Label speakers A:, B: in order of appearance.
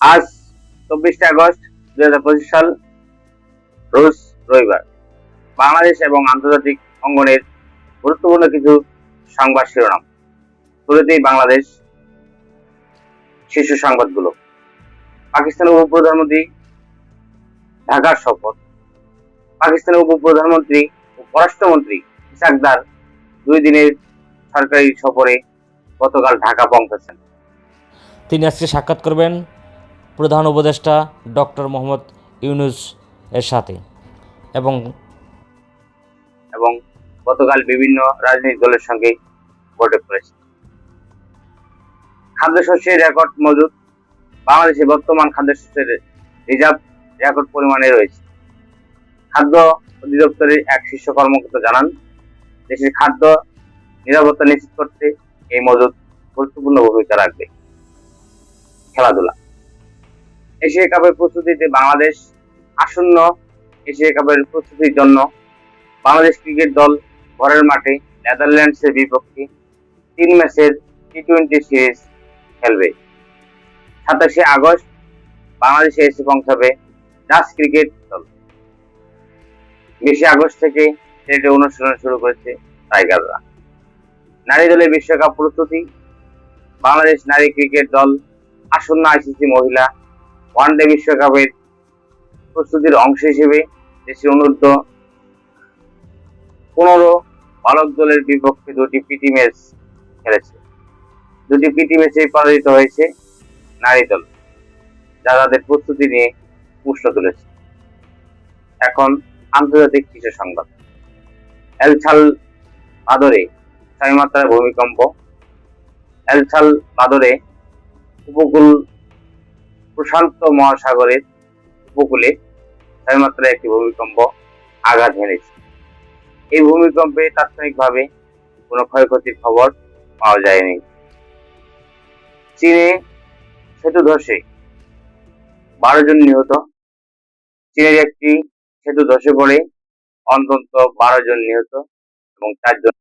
A: আজ চব্বিশে আগস্ট দুই হাজার পঁচিশ সাল, রোজ রবিবার। বাংলাদেশ এবং আন্তর্জাতিক অঙ্গনের গুরুত্বপূর্ণ কিছু সংবাদ শিরোনাম। শুরুতেই বাংলাদেশ শীর্ষ সংবাদগুলো। পাকিস্তানের উপপ্রধানমন্ত্রী ঢাকার শপথ। পাকিস্তানের উপপ্রধানমন্ত্রী ও পররাষ্ট্রমন্ত্রী ইসাকদার দুই দিনের সরকারি সফরে গতকাল ঢাকা পৌঁছেছেন।
B: তিনি আজকে সাক্ষাৎ করবেন প্রধান উপদেষ্টা ডক্টর মোহাম্মদ ইউনুস এর সাথে। এবং
A: এবং গতকাল বিভিন্ন রাজনৈতিক দলের সঙ্গে বৈঠক করেছে। খাদ্যশস্যের রেকর্ড মজুদ। বাংলাদেশে বর্তমান খাদ্যশস্যের রিজার্ভ রেকর্ড পরিমাণে রয়েছে। খাদ্য অধিদপ্তরের এক শীর্ষ কর্মকর্তা জানান, দেশের খাদ্য নিরাপত্তা নিশ্চিত করতে এই মজুদ গুরুত্বপূর্ণ ভূমিকা রাখবে। খেলাধুলা। এশিয়া কাপের প্রস্তুতিতে বাংলাদেশ আসন্ন এশিয়া কাপের প্রস্তুতির জন্য বাংলাদেশ ক্রিকেট দল ঘরের মাঠে নেদারল্যান্ডসের বিপক্ষে তিন ম্যাচের টি টোয়েন্টি সিরিজ খেলবে। সাতাশে আগস্ট বাংলাদেশে এসে পৌঁছাবে ডাচ ক্রিকেট দল। বিশে আগস্ট থেকে টেটে অনুশীলন শুরু করেছে টাইগাররা। নারী দলের বিশ্বকাপ প্রস্তুতি। বাংলাদেশ নারী ক্রিকেট দল আসন্ন আইসিসি মহিলা ওয়ানডে বিশ্বকাপের প্রস্তুতির অংশ হিসেবে দেশের অনূর্ধ্ব পনেরো বালক দলের বিপক্ষে দুটি পিটি ম্যাচ খেলেছে। দুটি পিটি ম্যাচে পরাজিত হয়েছে নারী দল, যা তাদের প্রস্তুতি নিয়ে প্রশ্ন তুলেছে। এখন আন্তর্জাতিক কিছু সংবাদ। এলছাল বাদরে ছয় মাত্রার ভূমিকম্প এলছাল বাদরে উপকূল প্রশান্ত মহাসাগরের উপকূলে ছয় একটি ভূমিকম্প আঘাত হেনেছে এই ভূমিকম্পে তাৎক্ষণিকভাবে কোনো ক্ষয়ক্ষতির খবর পাওয়া যায়নি। চীনে সেতু ধসে বারো জন নিহত। চীনের একটি সেতু ধসে পড়ে অন্তত বারো জন নিহত এবং চারজন